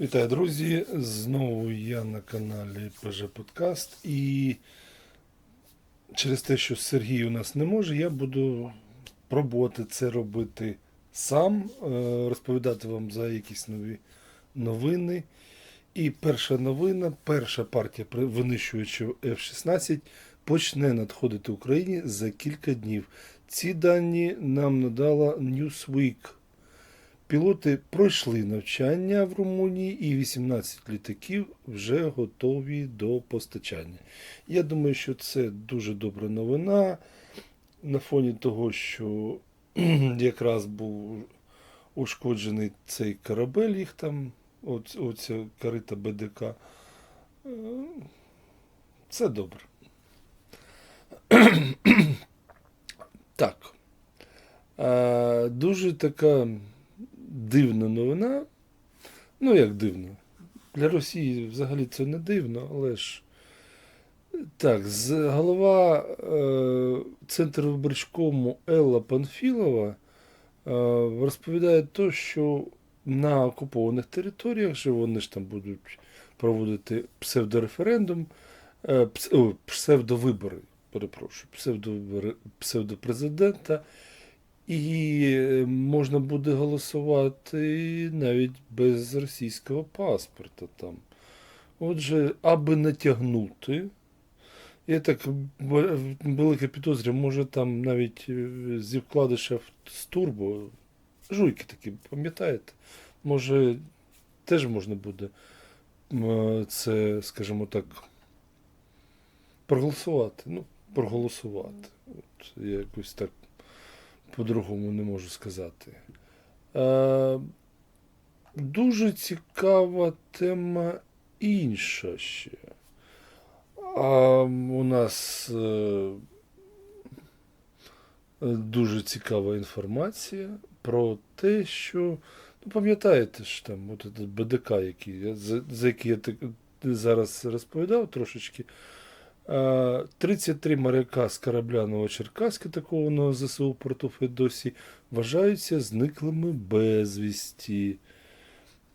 Вітаю, друзі! Знову я на каналі ПЖ Подкаст. І через те, що Сергій у нас не може, я буду пробувати це робити сам, е, розповідати вам за якісь нові новини. І перша новина, перша партія винищувачів F-16 почне надходити Україні за кілька днів. Ці дані нам надала Newsweek. Пілоти пройшли навчання в Румунії і 18 літаків вже готові до постачання. Я думаю, що це дуже добра новина на фоні того, що якраз був ушкоджений цей корабель, їх там, оця карита БДК. Е, Це добре. Так. Е, Дуже така дивна новина. Ну, як дивно. Для Росії взагалі це не дивно, але ж. Так, голова е, Центру виборчкому Елла Панфілова е, розповідає то, що на окупованих територіях, що вони ж там будуть проводити псевдореферендум, е, псевдовибори, перепрошую, псевдовибори псевдопрезидента. І е, можна буде голосувати навіть без російського паспорта там. Отже, аби натягнути, я так велике підозрюю, може там навіть е, зі вкладиша з турбо, жуйки такі, пам'ятаєте? Може, теж можна буде це, скажімо так, проголосувати. Ну, проголосувати. От, якось так по-другому не можу сказати. Е, дуже цікава тема інша ще. А у нас е, дуже цікава інформація про те, що. Ну, пам'ятаєте ж там, от БДК, який, за, за який я так, зараз розповідав трошечки. Е, 33 моряка з корабля Новочеркаська, атакованого ЗСУ порту Федосі, вважаються зниклими безвісті.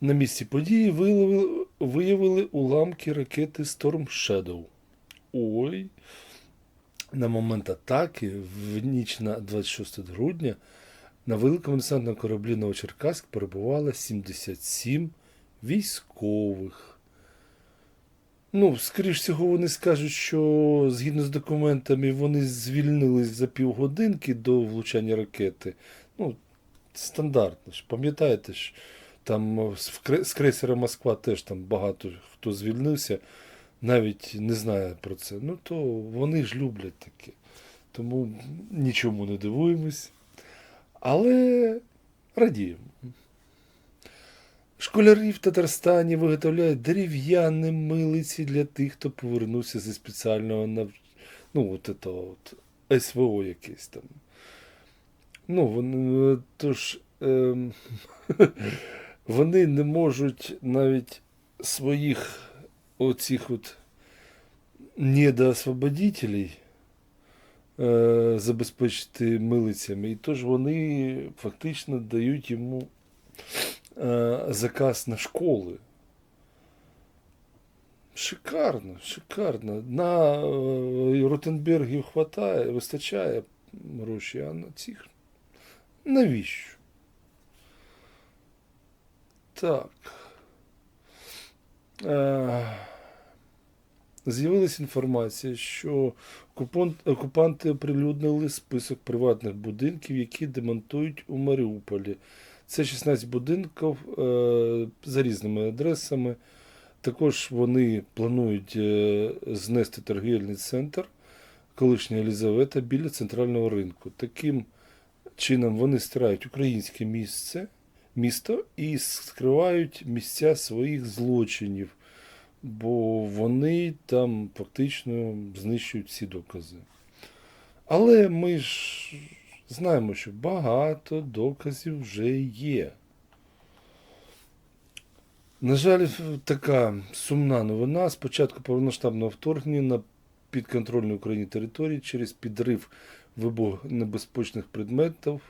На місці події виявили, виявили уламки ракети Storm Shadow. Ой. На момент атаки, в ніч на 26 грудня, на великому десантному кораблі Новочеркаськ перебувало 77 військових. Ну, скоріш всього, вони скажуть, що згідно з документами вони звільнились за півгодинки до влучання ракети. Ну, стандартно ж. Пам'ятаєте ж, там з з крейсера Москва теж там багато хто звільнився, навіть не знає про це. Ну, то вони ж люблять таке. Тому нічому не дивуємось. Але радіємо. Школярі в Татарстані виготовляють дерев'яні милиці для тих, хто повернувся зі спеціального нав... ну, от це от СВО якесь там. Ну, вони, тож, ем, вони не можуть навіть своїх оцих от недоосвободителей е, забезпечити милицями. І тож вони фактично дають йому заказ на школи. Шикарно, шикарно. На е, Ротенбергів хватає, вистачає гроші, а на цих навіщо? Так. Е, З'явилася інформація, що окупанти оприлюднили список приватних будинків, які демонтують у Маріуполі. Це 16 будинків е, за різними адресами. Також вони планують е, знести торгівельний центр колишня Єлизавета біля центрального ринку. Таким чином вони стирають українське місце, місто і скривають місця своїх злочинів, бо вони там фактично знищують всі докази. Але ми ж знаємо, що багато доказів вже є. На жаль, така сумна новина. Спочатку повномасштабного вторгнення на підконтрольній Україні території через підрив вибухонебезпечних предметів,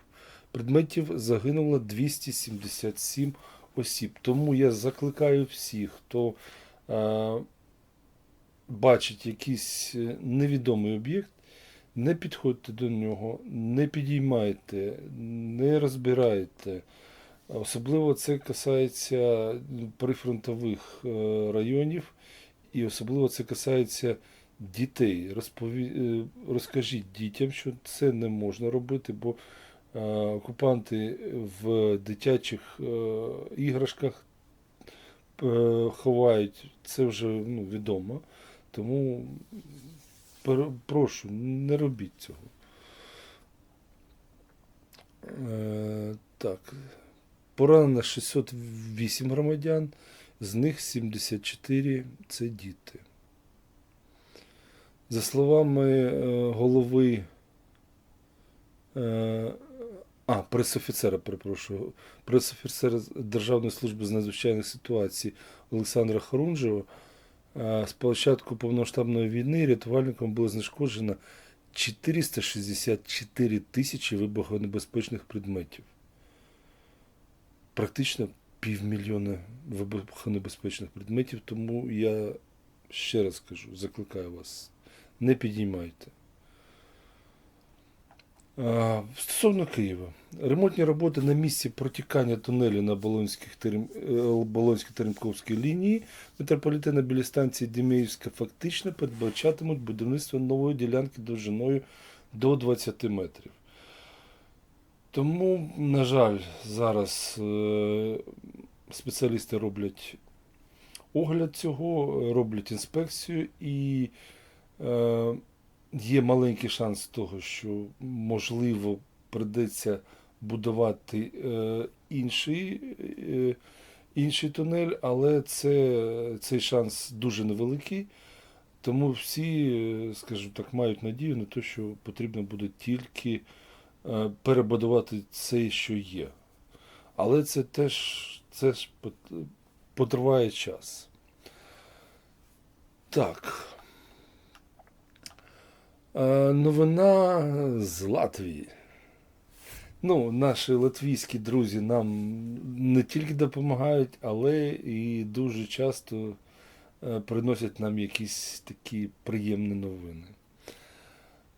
предметів загинуло 277 осіб. Тому я закликаю всіх, хто е, бачить якийсь е, невідомий об'єкт, не підходьте до нього, не підіймайте, не розбирайте. Особливо це касається прифронтових е, районів, і особливо це касається дітей. Розпові... е, Розкажіть дітям, що це не можна робити, бо е, окупанти в дитячих іграшках ховають, це вже ну, відомо. Тому прошу, не робіть цього. Е, так. Поранено 608 громадян, з них 74 це діти. За словами е, голови, е, а, пресофіцера, перепрошую, пресофіцера Державної служби з надзвичайних ситуацій Олександра Хорунжева, е, з початку повномасштабної війни рятувальникам було знешкоджено 464 тисячі вибухонебезпечних предметів. Практично півмільйона вибухонебезпечних предметів, тому я ще раз кажу, закликаю вас, не підіймайте. А, Стосовно Києва. Ремонтні роботи на місці протікання тунелю на Болонських Терем- е, Болонсько-Теремковській лінії метрополітена біля станції Деміївська фактично передбачатимуть будівництво нової ділянки довжиною до 20 метрів. Тому, на жаль, зараз е, спеціалісти роблять огляд цього, е, роблять інспекцію і е, є маленький шанс того, що можливо придеться будувати е, інший, е, інший тунель, але це, цей шанс дуже невеликий. Тому всі, е, скажімо так, мають надію на те, що потрібно буде тільки е, перебудувати це, що є. Але це теж, це ж потриває час. Так. Е, Новина з Латвії. Ну, наші латвійські друзі нам не тільки допомагають, але і дуже часто е, приносять нам якісь такі приємні новини.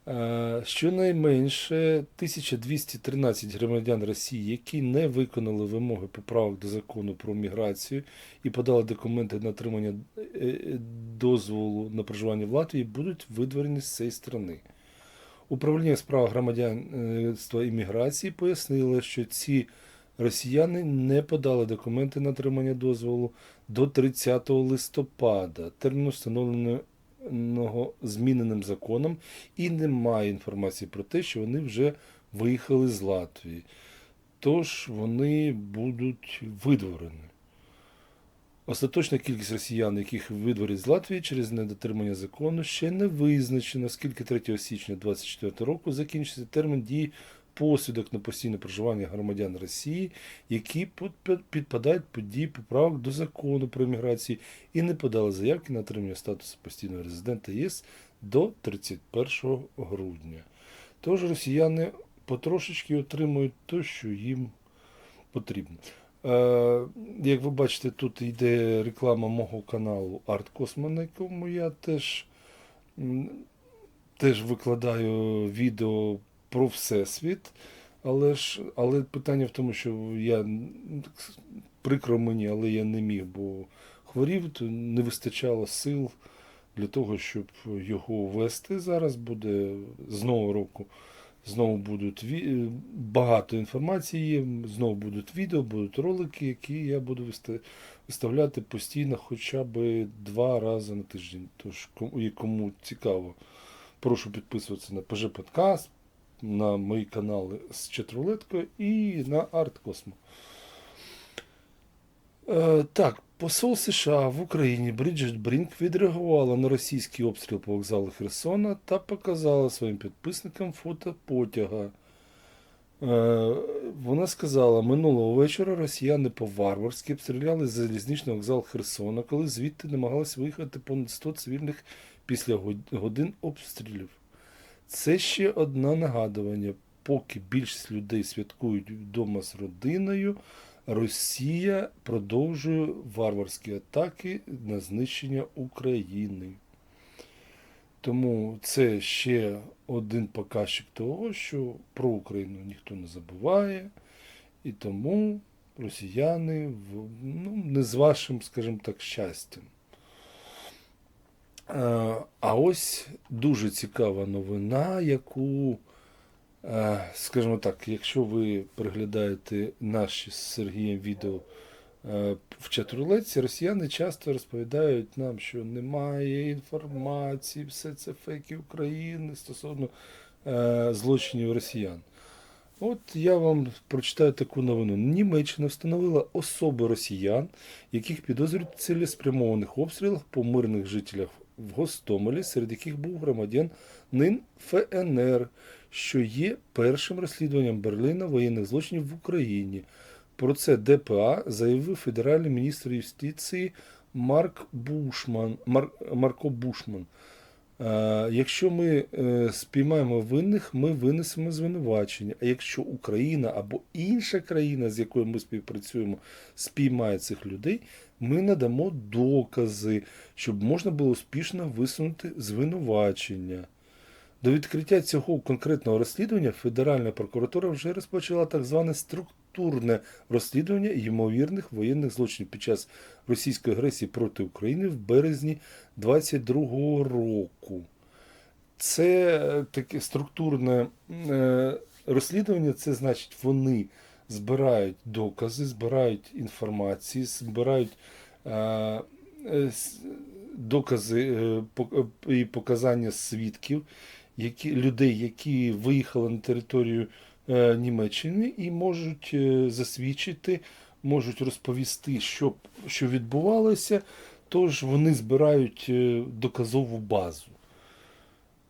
Е, Щонайменше 1213 громадян Росії, які не виконали вимоги поправок до закону про міграцію і подали документи на отримання е, е, дозволу на проживання в Латвії, будуть видворені з цієї страни. Управління справ громадянства і міграції пояснило, що ці росіяни не подали документи на отримання дозволу до 30 листопада, терміну встановленого зміненим законом, і немає інформації про те, що вони вже виїхали з Латвії. Тож вони будуть видворені. Остаточна кількість росіян, яких видворять з Латвії через недотримання закону, ще не визначена, оскільки 3 січня 2024 року закінчиться термін дії посвідок на постійне проживання громадян Росії, які підпадають під дії поправок до закону про міграцію і не подали заявки на отримання статусу постійного резидента ЄС до 31 грудня. Тож росіяни потрошечки отримують те, що їм потрібно. Е, Як ви бачите, тут йде реклама мого каналу Art Cosmo, на якому я теж, теж викладаю відео про всесвіт. Але ж але питання в тому, що я прикро мені, але я не міг, бо хворів, то не вистачало сил для того, щоб його вести. Зараз буде з нового року. Знову будуть ві- багато інформації, знову будуть відео, будуть ролики, які я буду виставляти постійно хоча б два рази на тиждень. Тож, кому цікаво, прошу підписуватися на ПЖ Подкаст, на мої канали з Четрулеткою і на Арт Космо. Е, так, посол США в Україні Бріджит Брінк відреагувала на російський обстріл по вокзалу Херсона та показала своїм підписникам фото потяга. Е, вона сказала, минулого вечора росіяни по-варварськи обстріляли залізничний вокзал Херсона, коли звідти намагалися виїхати понад 100 цивільних після годин обстрілів. Це ще одне нагадування. Поки більшість людей святкують вдома з родиною, Росія продовжує варварські атаки на знищення України. Тому це ще один показчик того, що про Україну ніхто не забуває, і тому росіяни ну, не з вашим, скажімо так, щастям. Е, А ось дуже цікава новина, яку, е, скажімо так, якщо ви приглядаєте наші з Сергієм відео е, в чатрулетці, росіяни часто розповідають нам, що немає інформації, все це фейки України стосовно злочинів росіян. От я вам прочитаю таку новину. Німеччина встановила особи росіян, яких підозрюють в цілеспрямованих обстрілах по мирних жителях в Гостомелі, серед яких був громадян нин ФНР, що є першим розслідуванням Берліна воєнних злочинів в Україні. Про це ДПА заявив федеральний міністр юстиції Марк Бушман, Мар, Марко Бушман. Е, Якщо ми е, спіймаємо винних, ми винесемо звинувачення. А якщо Україна або інша країна, з якою ми співпрацюємо, спіймає цих людей, ми надамо докази, щоб можна було успішно висунути звинувачення. До відкриття цього конкретного розслідування Федеральна прокуратура вже розпочала так зване структурне розслідування ймовірних воєнних злочинів під час російської агресії проти України в березні 22-го року. Це е, таке структурне е, розслідування, це значить, вони збирають докази, збирають інформацію, збирають е, докази і показання свідків, які, людей, які виїхали на територію Німеччини і можуть е, засвідчити, можуть розповісти, що, що відбувалося, тож вони збирають е, доказову базу.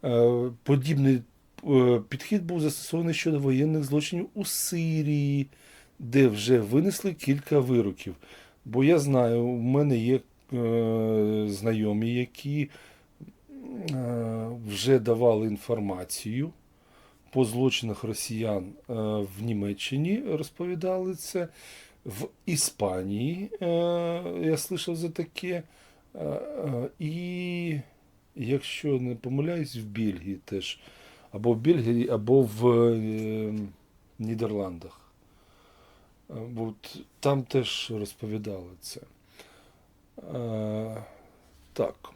Е, Подібний е, підхід був застосований щодо воєнних злочинів у Сирії, де вже винесли кілька вироків. Бо я знаю, у мене є е, знайомі, які е, вже давали інформацію по злочинах росіян е, в Німеччині, розповідали це. В Іспанії е, я слышав за таке. Е, і якщо не помиляюсь, в Бельгії теж. Або в Бельгії, або в Нідерландах. От, там теж розповідали це. Так.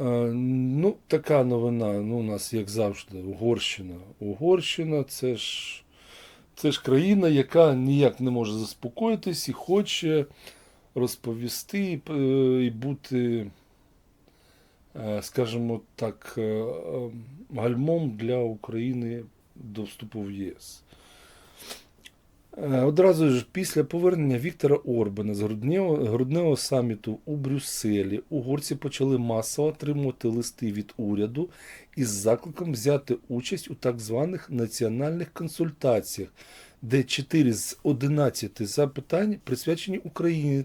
Е, ну, така новина. Ну, у нас, як завжди, Угорщина. Угорщина це ж, це ж країна, яка ніяк не може заспокоїтись і хоче розповісти і бути, е, скажімо так, е, е, гальмом для України до вступу в ЄС. Е, Одразу ж після повернення Віктора Орбана з грудневого, саміту у Брюсселі угорці почали масово отримувати листи від уряду із закликом взяти участь у так званих національних консультаціях, де 4 з 11 запитань присвячені Україні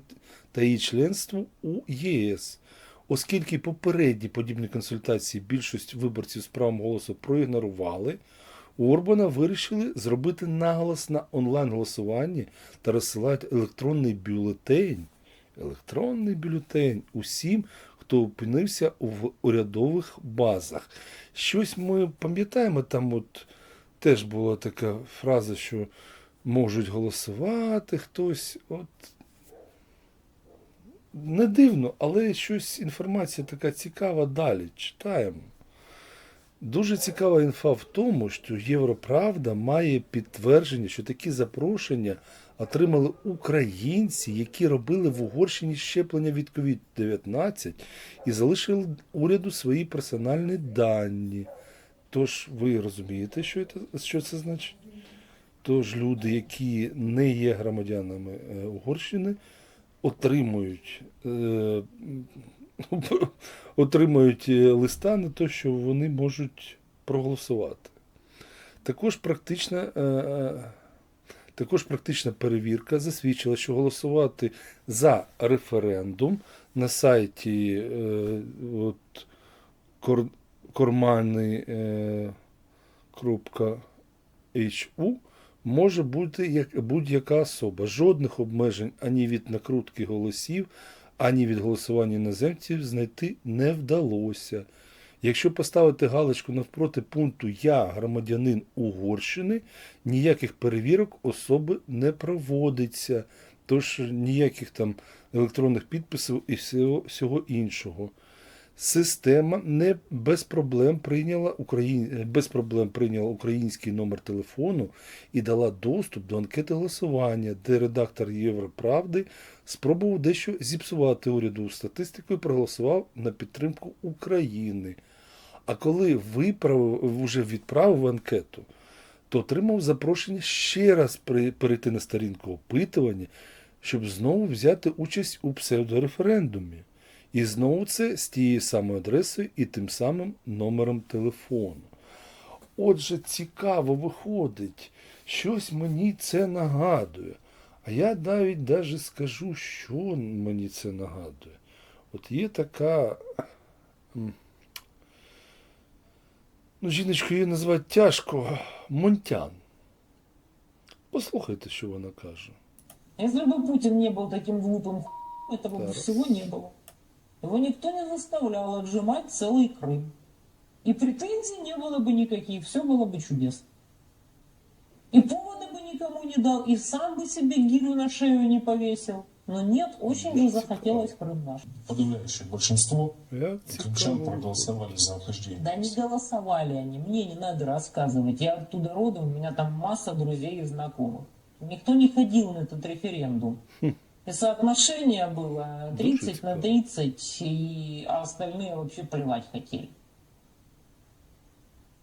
та її членству у ЄС. Оскільки попередні подібні консультації більшість виборців з правом голосу проігнорували, Орбана вирішили зробити наголос на онлайн-голосуванні та розсилають електронний бюлетень. Електронний бюлетень усім, хто опинився в урядових базах. Щось ми пам'ятаємо, там от теж була така фраза, що можуть голосувати хтось. От не дивно, але щось інформація така цікава далі. Читаємо. Дуже цікава інфа в тому, що Європравда має підтвердження, що такі запрошення отримали українці, які робили в Угорщині щеплення від COVID-19 і залишили уряду свої персональні дані. Тож ви розумієте, що це, що це значить? Тож люди, які не є громадянами е, Угорщини, отримують, е, отримують е, листа на те, що вони можуть проголосувати. Також практична, е, е, також практична перевірка засвідчила, що голосувати за референдум на сайті от, кор, кормани, е, HU може бути як будь-яка особа. Жодних обмежень ані від накрутки голосів, ані від голосування іноземців знайти не вдалося. Якщо поставити галочку навпроти пункту Я громадянин Угорщини, ніяких перевірок особи не проводиться. Тож ніяких там електронних підписів і всього, всього іншого. Система не без проблем прийняла Україн... без проблем прийняла український номер телефону і дала доступ до анкети голосування, де редактор Європравди спробував дещо зіпсувати урядову статистику і проголосував на підтримку України. А коли виправив, вже відправив анкету, то отримав запрошення ще раз перейти на сторінку опитування, щоб знову взяти участь у псевдореферендумі. І знову це з тією самою адресою і тим самим номером телефону. Отже, цікаво виходить, щось мені це нагадує. А я навіть даже скажу, що мені це нагадує. От є така. м, Ну, жіночку її називають тяжко Монтян. Послухайте, що вона каже. Если бы Путин не был таким глупым ху**, этого бы Да. всего не было. Его никто не заставлял отжимать целый Крым. И претензий не было бы никаких, все было бы чудесно. И повода бы никому не дал, и сам бы себе гирю на шею не повесил. Но нет, очень же захотелось Крым наш. Подавляющее большинство крымчан проголосовали за ухождение. Да не голосовали они, мне не надо рассказывать. Я оттуда родом, у меня там масса друзей и знакомых. Никто не ходил на этот референдум. И соотношение было 30 на 30, и, а остальные вообще плевать хотели.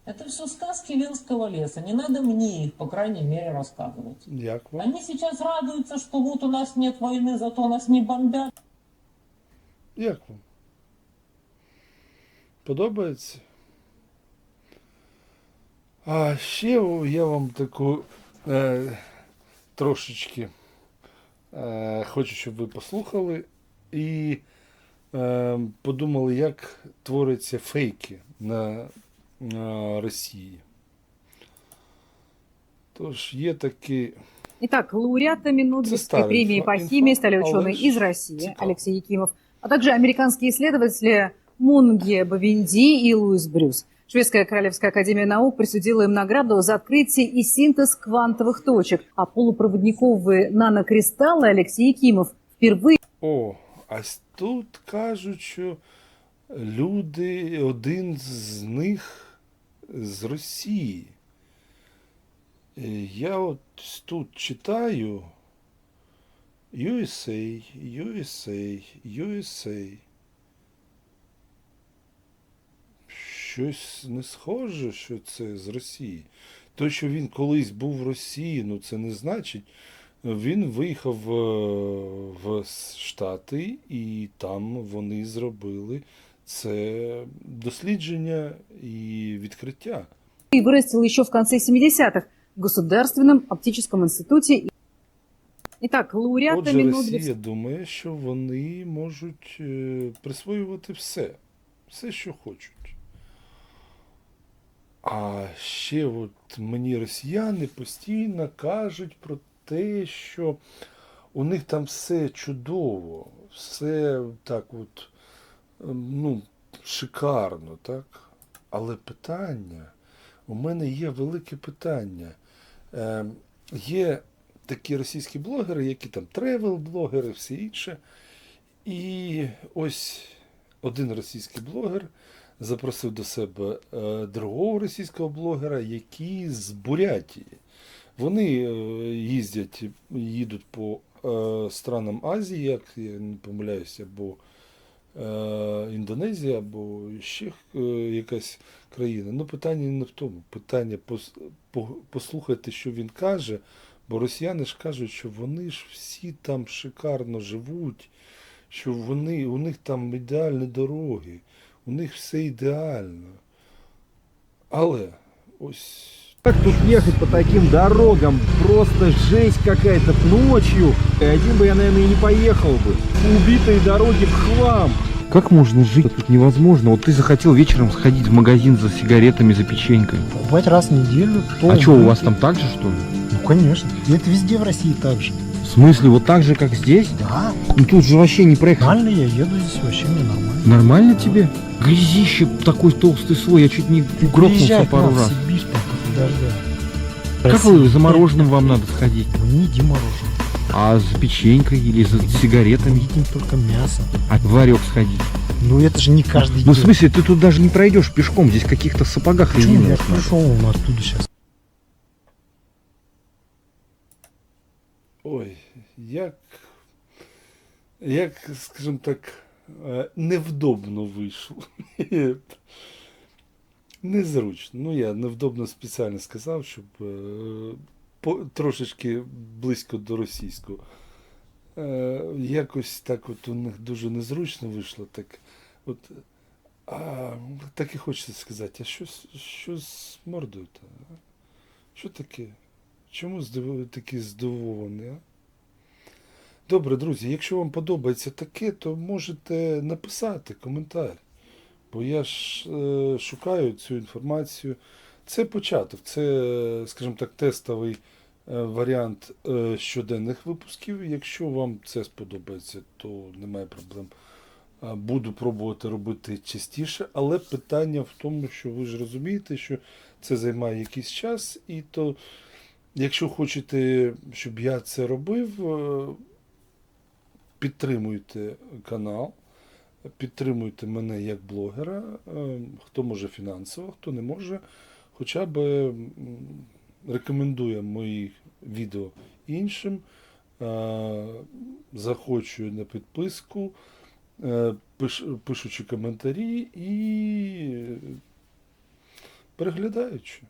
Это все сказки Венского леса. Не надо мне их, по крайней мере, рассказывать. Як вам? Они сейчас радуются, что вот у нас нет войны, зато нас не бомбят. Як вам? Подобається? А ще я вам таку е, трошечки е, хочу, щоб ви послухали і е, подумали, як творяться фейки на, на Росії. Тож є такі. Итак, лауреатами Нобелевской старая премии инфа- по инфа, химии стали а ученые лучше из России, цикл. Алексей Якимов, а также американские исследователи Мунге Бавинди и Луис Брюс. Шведская Королевская Академия Наук присудила им награду за открытие и синтез квантовых точек, а полупроводниковые нанокристаллы Алексей Якимов впервые О, а с- тут кажуть, що люди, один з них з Росії. Е, Я от тут читаю USA, USA, USA. Щось не схоже, що це з Росії. То, що він колись був в Росії, ну це не значить. Він виїхав е, в Штати, і там вони зробили це дослідження і відкриття. вырастил еще в конце 70-х в Государственном оптическом институте. Итак, лауреатами Отже, Нобелевской Росія думає, що вони можуть е, присвоювати все, все, що хочуть. А ще от мені росіяни постійно кажуть про те, що у них там все чудово, все так от, ем, ну, шикарно, так? Але питання, у мене є велике питання. Е, є такі російські блогери, які там тревел-блогери, все інше. І ось один російський блогер запросив до себе е, другого російського блогера, який з Бурятії. Вони е, їздять, їдуть по е, странам Азії, як я не помиляюся, або Індонезія, або ще якась країна. Ну, питання не в тому. Питання послухайте, що він каже. Бо росіяни ж кажуть, що вони ж всі там шикарно живуть, що вони, у них там ідеальні дороги, у них все ідеально. Але ось Как тут ехать по таким дорогам? Просто жесть какая-то ночью. И Один бы я, наверное, и не поехал бы. Убитые дороги в хлам. Как можно жить? Тут невозможно. Вот ты захотел вечером сходить в магазин за сигаретами, за печенькой. Бывает раз в неделю. А что, у вас там так же, что ли? конечно. И это везде в России так же. В смысле, вот так же, как здесь? Да, Ну тут же вообще не проехать. нормально я еду здесь, вообще мне нормально. Нормально тебе? Грязище такой толстый слой, я чуть не грохнулся пару раз. Сибирь. Как вы за мороженым вам надо сходить? Ну, не иди мороженое. А за печенькой или за сигаретами? Едим только мясо. А в ларек сходить? Ну это же не каждый Ну в день. смысле, ты тут даже не пройдешь пешком, здесь в каких-то сапогах Почему я пришел вон оттуда сейчас? Ой, як, як, скажімо так, невдобно вийшло. Незручно. Ну, я невдобно спеціально сказав, щоб е, по, трошечки близько до російського. Е, якось так от у них дуже незручно вийшло. Так, от, а, так і хочеться сказати, а що, що з мордою-то? Що таке? Чому здив... такі здивовані? А? Добре, друзі, якщо вам подобається таке, то можете написати коментар. Бо я ж е, шукаю цю інформацію. Це початок, це, е, скажімо так, тестовий е, варіант е, щоденних випусків. Якщо вам це сподобається, то немає проблем. Буду пробувати робити частіше, але питання в тому, що ви ж розумієте, що це займає якийсь час, і то, якщо хочете, щоб я це робив, е, підтримуйте канал, підтримуйте мене як блогера, е, хто може фінансово, хто не може, хоча б рекомендує мої відео іншим, е, захочую на підписку, е, пишучи коментарі і переглядаючи.